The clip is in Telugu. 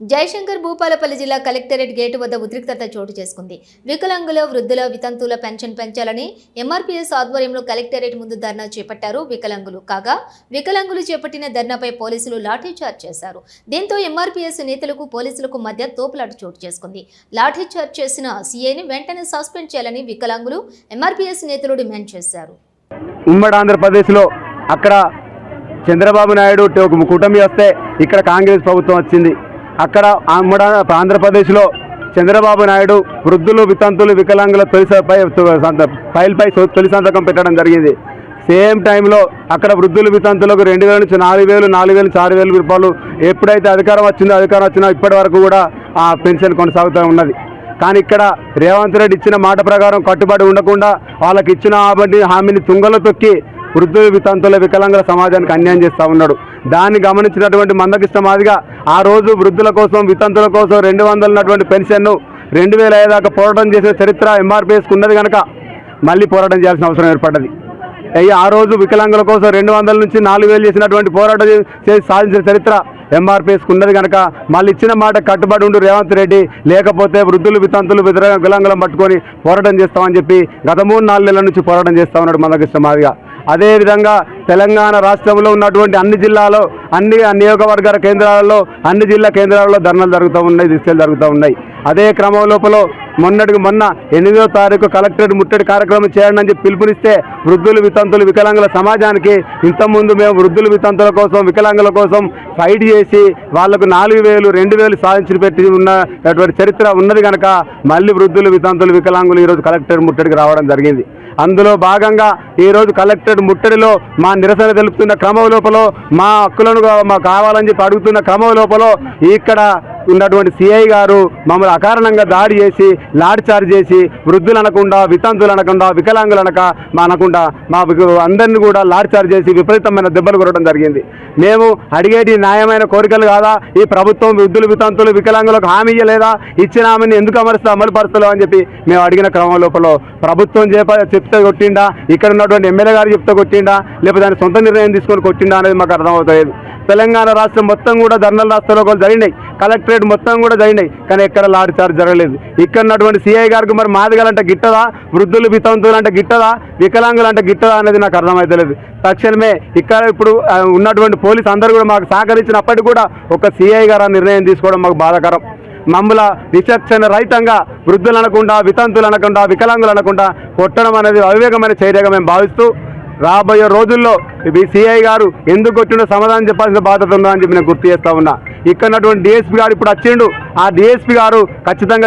జయశంకర్ భూపాలపల్లి జిల్లా కలెక్టరేట్ గేటు వద్ద ఉద్రిక్తత చోటు చేసుకుంది. వికలాంగుల వృద్ధుల వితంతుల పెన్షన్ పెంచాలని ఎంఆర్పీఎస్ ఆధ్వర్యంలో కలెక్టరేట్ ముందు ధర్నా చేపట్టారు వికలాంగులు. కాగా వికలాంగులు చేపట్టిన ధర్నాపై పోలీసులు లాఠీచార్జ్ చేశారు. దీంతో ఎంఆర్పీఎస్ నేతలకు పోలీసులకు మధ్య తోపులాట చోటు చేసుకుంది. లాఠీచార్జ్ చేసిన సీఐని వెంటనే సస్పెండ్ చేయాలని వికలాంగులు ఎంఆర్పీఎస్ నేతలు డిమాండ్ చేశారు. ఉమ్మడి ఆంధ్రప్రదేశ్లో అక్కడ చంద్రబాబు నాయుడు కూటమి వస్తే ఇక్కడ కాంగ్రెస్ ప్రభుత్వం వచ్చింది. అక్కడ ఆ ఆంధ్రప్రదేశ్లో చంద్రబాబు నాయుడు వృద్ధులు వితంతులు వికలాంగుల తొలిపై ఫైల్పై తొలి సంతకం పెట్టడం జరిగింది. సేమ్ టైంలో అక్కడ వృద్ధులు వితంతులకు రెండు వేల నుంచి నాలుగు వేలు నాలుగు వేలు నుంచి ఆరు వేల రూపాయలు ఎప్పుడైతే అధికారం వచ్చిందో అధికారం వచ్చినా ఇప్పటి వరకు కూడా ఆ పెన్షన్ కొనసాగుతూ ఉన్నది. కానీ ఇక్కడ రేవంత్ రెడ్డి ఇచ్చిన మాట ప్రకారం కట్టుబడి ఉండకుండా వాళ్ళకి ఇచ్చిన ఆబడి హామీని తుంగలో తొక్కి వృద్ధులు వితంతుల వికలాంగుల సమాజానికి అన్యాయం చేస్తూ ఉన్నాడు. దాన్ని గమనించినటువంటి మందకిష్ట మాదిగా ఆ రోజు వృద్ధుల కోసం వితంతుల కోసం రెండు వందలు ఉన్నటువంటి పెన్షన్ను రెండు వేల ఐదు దాకా పోరాటం చేసిన చరిత్ర ఎంఆర్పిఎస్కు ఉన్నది కనుక మళ్ళీ పోరాటం చేయాల్సిన అవసరం ఏర్పడ్డది. అయ్యి ఆ రోజు వికలాంగుల కోసం రెండు వందల నుంచి నాలుగు వేలు చేసినటువంటి పోరాటం చేసి సాధించిన చరిత్ర ఎంఆర్పిఎస్కి ఉన్నది కనుక మళ్ళీ ఇచ్చిన మాట కట్టుబడి ఉండు రేవంత్ రెడ్డి. లేకపోతే వృద్ధులు వితంతులు వితర వికలాంగులను పట్టుకొని పోరాటం చేస్తామని చెప్పి గత మూడు నాలుగు నెలల నుంచి పోరాటం చేస్తా ఉన్నాడు మందకృష్ణ మాదిగా. అదేవిధంగా తెలంగాణ రాష్ట్రంలో ఉన్నటువంటి అన్ని జిల్లాలో అన్ని నియోజకవర్గాల కేంద్రాలలో అన్ని జిల్లా కేంద్రాలలో ధర్నాలు జరుగుతూ ఉన్నాయి దిశలు జరుగుతూ ఉన్నాయి. అదే క్రమం లోపల మొన్నటికి మొన్న ఎనిమిదో తారీఖు కలెక్టరేట్ ముట్టడి కార్యక్రమం చేయండి అని చెప్పి పిలుపునిస్తే వృద్ధులు వితంతులు వికలాంగుల సమాజానికి ఇంతకుముందు మేము వృద్ధులు వితంతుల కోసం వికలాంగుల కోసం ఫైట్ చేసి వాళ్ళకు నాలుగు వేలు రెండు వేలు సాధించి పెట్టి ఉన్నటువంటి చరిత్ర ఉన్నది కనుక మళ్ళీ వృద్ధులు వితంతులు వికలాంగులు ఈరోజు కలెక్టరేట్ ముట్టడికి రావడం జరిగింది. అందులో భాగంగా ఈరోజు కలెక్టరేట్ ముట్టడిలో మా నిరసన తెలుపుతున్న క్రమం లోపల మా హక్కులను మాకు కావాలని చెప్పి అడుగుతున్న క్రమం లోపల ఇక్కడ ఉన్నటువంటి సిఐ గారు మమ్మల్ని అకారణంగా దాడి చేసి లాడ్ చార్జ్ చేసి వృద్ధులు అనకుండా వితంతులు అనకుండా వికలాంగులు అనక మా అనకుండా మా అందరిని అందరినీ కూడా లాడ్ చార్జ్ చేసి విపరీతమైన దెబ్బలు కొట్టడం జరిగింది. మేము అడిగేటి న్యాయమైన కోరికలు కాదా? ఈ ప్రభుత్వం వృద్ధులు వితంతులు వికలాంగులకు హామీ ఇయ్యలేదా? ఇచ్చిన హామీని ఎందుకు అమరుస్తా అమలు అని చెప్పి మేము అడిగిన క్రమం లోపల ప్రభుత్వం చేప చెప్తే కొట్టిండా? ఇక్కడ ఉన్నటువంటి ఎమ్మెల్యే గారు చెప్తే కొట్టిండా? లేకపోతే దాని సొంత నిర్ణయం తీసుకొని కొట్టిండా అనేది మాకు అర్థమవుతుంది తెలంగాణ రాష్ట్రం మొత్తం కూడా ధర్నాల రాష్ట్రాలు జరిగినాయి. కలెక్టరేట్ మొత్తం కూడా జరిగినాయి. కానీ ఎక్కడ లాడ్ చార్జ్ జరగలేదు. ఇక్కడ ఉన్నటువంటి సిఐ గారికి మరి మాదిగలంటే గిట్టదా? వృద్ధులు వితంతువులు అంటే గిట్టదా? వికలాంగులు అంటే గిట్టదా అనేది నాకు అర్థమవుతలేదు తక్షణమే ఇక్కడ ఇప్పుడు ఉన్నటువంటి పోలీసు అందరూ కూడా మాకు సహకరించినప్పటికీ కూడా ఒక సిఐ గారు నిర్ణయం తీసుకోవడం మాకు బాధాకరం. మమ్మల విచక్షణ రహితంగా వృద్ధులు అనకుండా వితంతులు అనకుండా వికలాంగులు అనకుండా కొట్టడం అనేది అవివేకమైన చర్యగా మేము భావిస్తూ రాబోయే రోజుల్లో సిఐ గారు ఎందుకు కొట్టిండో సమాధానం చెప్పాల్సిన బాధ్యత ఉందా అని చెప్పి నేను గుర్తు చేస్తా ఉన్నా. ఇక్కడ ఉన్నటువంటి డిఎస్పీ గారు ఇప్పుడు వచ్చిండు. ఆ డిఎస్పీ గారు ఖచ్చితంగా